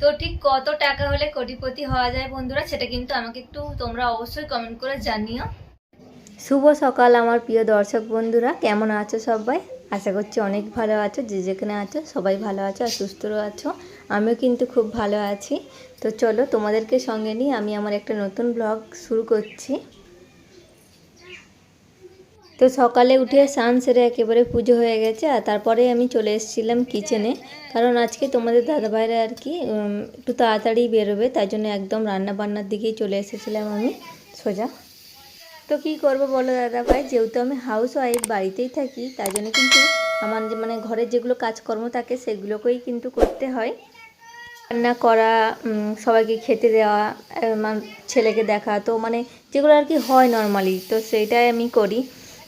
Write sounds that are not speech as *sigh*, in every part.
তো ঠিক কত টাকা হলে কোটিপতি হওয়া যায় বন্ধুরা, সেটা কিন্তু আমাকে একটু তোমরা অবশ্যই কমেন্ট করে জানিও। শুভ সকাল আমার প্রিয় দর্শক বন্ধুরা, কেমন আছো সবাই? আশা করছি অনেক ভালো আছো, যে যেখানে আছো সবাই ভালো আছো আর সুস্থও আছো, আমিও কিন্তু খুব ভালো আছি। তো চলো তোমাদেরকে সঙ্গে নিয়ে আমি আমার একটা নতুন ব্লগ শুরু করছি। তো সকালে উঠে স্নান সেরে একেবারে পুজো হয়ে গেছে আর তারপরে আমি চলে এসেছিলাম কিচেনে কারণ আজকে তোমাদের দাদা দাদাভাইরা আর কি একটু তাড়াতাড়ি বেরোবে, তাই জন্য একদম রান্না বান্নার দিকেই চলে এসেছিলাম আমি সোজা। তো কি করব বলো দাদা ভাই যেহেতু আমি হাউস ওয়াইফ বাড়িতেই থাকি, তাই জন্য কিন্তু আমার যে মানে ঘরের যেগুলো কাজকর্ম থাকে, সেগুলোকেই কিন্তু করতে হয়। রান্না করা সবাইকে খেতে দেওয়া ছেলেকে দেখা, তো মানে যেগুলো আর কি হয় নর্মালি তো সেইটাই আমি করি।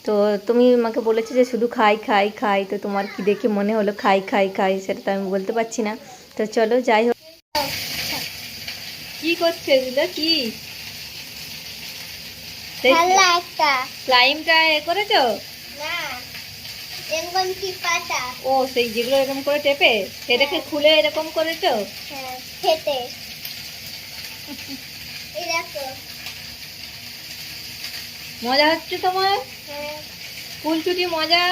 তো তুমি আমাকে বলেছ যে শুধু খাই খাই খাই তো তোমার কি দেখে মনে হলো খাই খাই খাই সেটা তো আমি বলতে পারছি না। তো চলো যাই হোক। কি করছে এগুলো কি? ভালো স্লাইমটা এ করেছ? এরকম ও সেই যেগুলো এরকম করে টেপে সেটাকে খুলে এরকম করেছ? হ্যাঁ খেতে। *laughs* দেখো। মজা হচ্ছে তোমার? ফুল ছুটি মজা?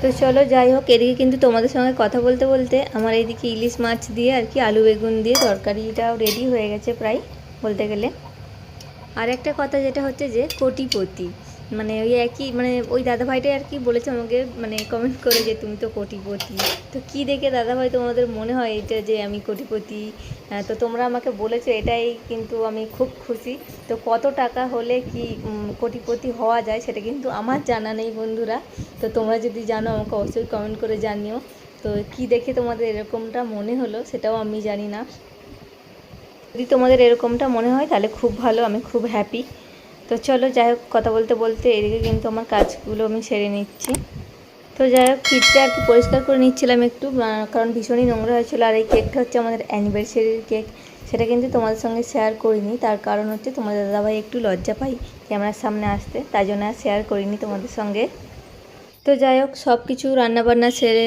তো চলো যাই হোক, এদিকে কিন্তু তোমাদের সঙ্গে কথা বলতে বলতে আমার এইদিকে ইলিশ মাছ দিয়ে আর কি আলু বেগুন দিয়ে তরকারিটাও রেডি হয়ে গেছে প্রায় বলতে গেলে। আর একটা কথা যেটা হচ্ছে যে কোটিপতি। মানে ওই একই মানে ওই দাদাভাইটাই আর কি বলেছে আমাকে মানে কমেন্ট করে যে তুমি তো কোটিপতি। তো কি দেখে দাদাভাই তোমাদের মনে হয় এটা যে আমি কোটিপতি? তো তোমরা আমাকে বলেছ এটাই কিন্তু আমি খুব খুশি। তো কত টাকা হলে কি কোটিপতি হওয়া যায় সেটা কিন্তু আমার জানা নেই বন্ধুরা। তো তোমরা যদি জানো আমাকে অবশ্যই কমেন্ট করে জানিও। তো কি দেখে তোমাদের এরকমটা মনে হলো সেটাও আমি জানি না। যদি তোমাদের এরকমটা মনে হয়, তাহলে খুব ভালো, আমি খুব হ্যাপি তো চলো, যাই হোক, কথা বলতে বলতে এদিকে কিন্তু আমার কাজগুলো আমি সেরে নিচ্ছি। তো যাই হোক, ফ্রিজটা আর কি পরিষ্কার করে নিচ্ছিলাম একটু কারণ ভীষণই নোংরা হয়েছিল। আর এই কেকটা হচ্ছে আমাদের অ্যানিভার্সারির কেক সেটা কিন্তু তোমাদের সঙ্গে শেয়ার করিনি। তার কারণ হচ্ছে তোমাদের দাদাভাই একটু লজ্জা পাই ক্যামেরার সামনে আসতে, তাই জন্য আর শেয়ার করিনি তোমাদের সঙ্গে। তো যাই হোক সব কিছু রান্নাবান্না সেরে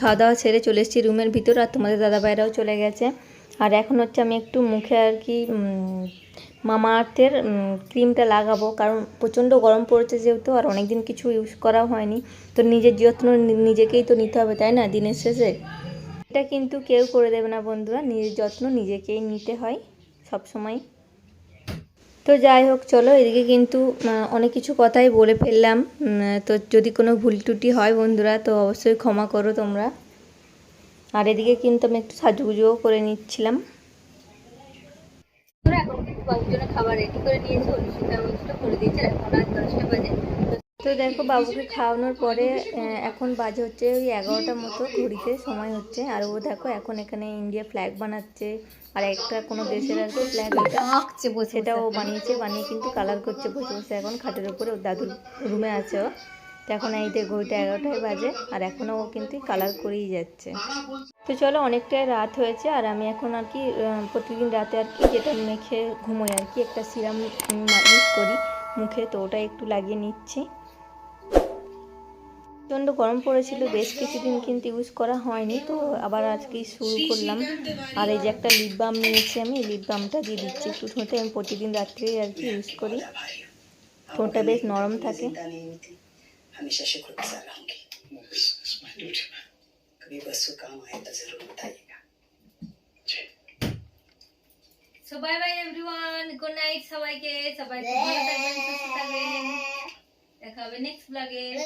খাওয়া দাওয়া সেরে চলে এসেছি রুমের ভিতর, আর তোমাদের দাদাভাইরাও চলে গেছে। আর এখন হচ্ছে আমি একটু মুখে আর কি মামা আর্থের ক্রিমটা লাগাবো। কারণ প্রচণ্ড গরম পড়েছে যেহেতু, আর অনেক দিন কিছু ইউজ করা হয়নি। তো নিজের যত্ন নিজেকেই তো নিতে হবে, তাই না, দিনের শেষে? এটা কিন্তু কেউ করে দেবে না বন্ধুরা, নিজের যত্ন নিজেকেই নিতে হয় সব সময় তো যাই হোক, চলো এদিকে কিন্তু অনেক কিছু কথাই বলে ফেললাম। তো যদি কোনো ভুল ত্রুটি হয় বন্ধুরা, তো অবশ্যই ক্ষমা করো তোমরা। আর এদিকে কিন্তু আমি একটু সাজুগুজুও করে নিচ্ছিলাম। এখন কিন্তু বাবুর খাবার রেডি করে নিয়েছি অনুষ্ঠিতা অনুষ্ঠিত করে দিয়েছে এখন রাত দশটা বাজে। তো দেখো বাবুকে খাওয়ানোর পরে এখন বাজে হচ্ছে ওই এগারোটার মতো ঘড়িতে সময় হচ্ছে। আর ও দেখো এখন এখানে ইন্ডিয়া ফ্ল্যাগ বানাচ্ছে আর একটা কোনো দেশের আর ফ্ল্যাগ আঁকছে বসে সেটাও বানিয়েছে বানিয়ে কিন্তু কালার করছে বসে বসে। এখন খাটের উপরে ওর দাদুর রুমে আছে ও। তো এখন এই ঘড়িটা এগারোটায় বাজে, আর এখনও ও কিন্তু কালার করেই যাচ্ছে। তো চলো অনেকটাই রাত হয়েছে, আর আমি এখন আর কি প্রতিদিন রাতে আর কি যেটা মেখে ঘুমোই আর কি, একটা সিরাম ইউজ করি মুখে, তো ওটা একটু লাগিয়ে নিচ্ছি। প্রচণ্ড গরম পড়েছিল, বেশ কিছুদিন কিন্তু ইউজ করা হয়নি, তো আবার আজকেই শুরু করলাম। আর এই যে একটা লিপ বাম নিয়েছি আমি লিপ বামটা দিয়ে দিচ্ছি একটু ঠোঁটে, আমি প্রতিদিন রাত্রেই আর কি ইউজ করি। ঠোঁটটা বেশ নরম থাকে। जिंदा नहीं हुई थी हमेशा शुक्रगुजार रहूंगी कभी बसु काम आए तो जरूर बताइएगा so bye bye everyone good night সবাইকে সবাই খুব ভালো থাকবেন সুস্থ থাকবেন দেখা হবে নেক্সট ব্লগে